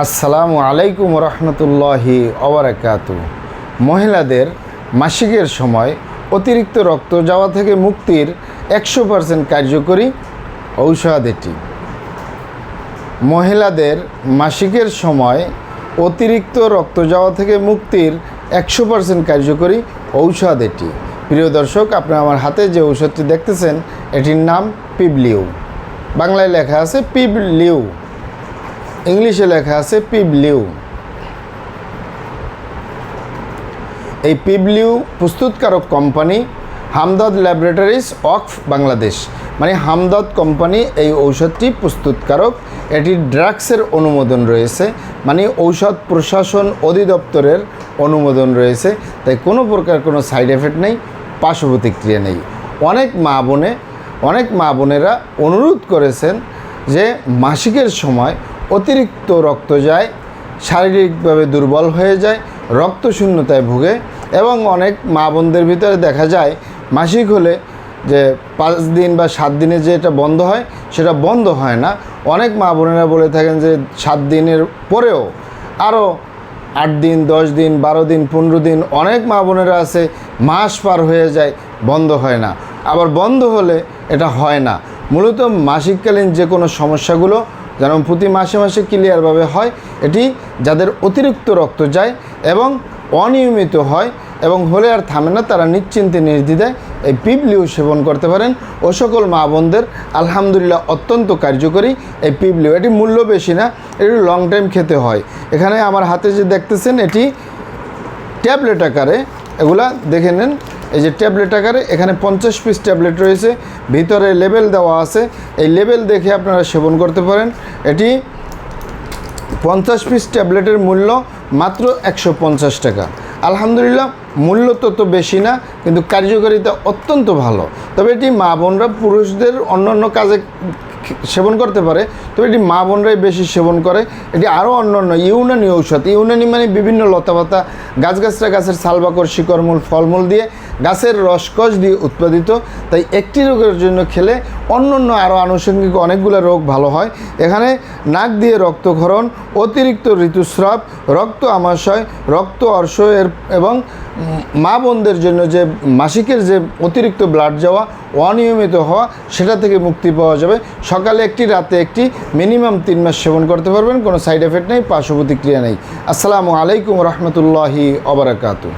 আসসালামু আলাইকুম রহমতুল্লাহি অবরাকাত। মহিলাদের মাসিকের সময় অতিরিক্ত রক্ত যাওয়া থেকে মুক্তির একশো পার্সেন্ট কার্যকরী ঔষধ এটি। মহিলাদের মাসিকের সময় অতিরিক্ত রক্ত যাওয়া থেকে মুক্তির একশো পার্সেন্ট কার্যকরী ঔষধ এটি। প্রিয় দর্শক আপনি আমার হাতে যে ঔষধটি দেখতেছেন, এটির নাম পিবলিউ। বাংলায় লেখা আছে পিবলিউ। ইংলিশে লেখা আছে পিবলিউ। এই পিবলিউ প্রস্তুতকারক company Hamdard laboratories of Bangladesh. মানে হামদদ কোম্পানি এই ঔষধটি প্রস্তুতকারক। এটি ড্রাগসের অনুমোদন রয়েছে। মানে ঔষধ প্রশাসন অধিদপ্তরের অনুমোদন রয়েছে। তাই কোনো প্রকার কোনো সাইড এফেক্ট নেই পার্শ্ব প্রতিক্রিয়া নেই। অনেক মা বোনে, অনেক মা বোনেরা অনুরোধ করেছেন যে মাসিকের সময় অতিরিক্ত রক্ত যায়, শারীরিকভাবে দুর্বল হয়ে যায়, রক্ত শূন্যতায় ভুগে এবং অনেক মা বোনদের ভিতরে দেখা যায়, মাসিক হলে যে পাঁচ দিন বা সাত দিনে যে এটা বন্ধ হয়, সেটা বন্ধ হয় না। অনেক মা বোনেরা বলে থাকেন যে সাত দিনের পরেও আরও আট দিন, দশ দিন, বারো দিন, পনেরো দিন অনেক মা বোনেরা আছে, মাস পার হয়ে যায়, বন্ধ হয় না। আবার বন্ধ হলে এটা হয় না। মূলত মাসিককালীন যে কোনো সমস্যাগুলো যেন প্রতি মাসে মাসে ক্লিয়ারভাবে হয়। এটি যাদের অতিরিক্ত রক্ত যায় এবং অনিয়মিত হয় এবং হলে আর থামে না, তারা নিশ্চিন্তে নির্দ্বিধায় এই পিবলিউ সেবন করতে পারেন। ও সকল মা বোনদের আলহামদুলিল্লাহ অত্যন্ত কার্যকরী এই পিবলিউ। এটি মূল্য বেশি না, এটি লং টাইম খেতে হয়। এখানে আমার হাতে যে দেখতেছেন, এটি ট্যাবলেট আকারে, এগুলা দেখে নেন। এই যে ট্যাবলেট আকারে এখানে পঞ্চাশ পিস ট্যাবলেট রয়েছে। ভিতরে লেবেল দেওয়া আছে। এই লেবেল দেখে আপনারা সেবন করতে পারেন। এটি পঞ্চাশ পিস ট্যাবলেটের মূল্য মাত্র একশো পঞ্চাশ টাকা। আলহামদুলিল্লাহ, মূল্য তত বেশি না, কিন্তু কার্যকারিতা অত্যন্ত ভালো। তবে এটি মা বোনরা পুরুষদের অন্যান্য কাজে সেবন করতে পারে, তবে এটি মা বোনরাই বেশি সেবন করে। এটি আরও অন্যান্য ইউনানি ঔষধ। ইউনানি মানে বিভিন্ন লতাপাতা, গাছগাছরা গাছের সালবাকর শিকড়মূল, ফলমূল দিয়ে গাছের রসকস দিয়ে উৎপাদিত। তাই একটি রোগের জন্য খেলে অন্য অন্য আরও আনুষঙ্গিক অনেকগুলো রোগ ভালো হয়। এখানে নাক দিয়ে রক্তক্ষরণ, অতিরিক্ত ঋতুস্রাব, রক্ত আমাশয়, রক্ত অর্শ এর এবং মা বোনদের জন্য যে মাসিকের যে অতিরিক্ত ব্লাড যাওয়া, অনিয়মিত হওয়া, সেটা থেকে মুক্তি পাওয়া যাবে। সকালে একটি, রাতে একটি মিনিমাম তিন মাস সেবন করতে পারবেন, কোনো সাইড এফেক্ট নেই পার্শ্ব প্রতিক্রিয়া নেই। আসসালামু আলাইকুম রহমতুল্লাহি অবরাকাতু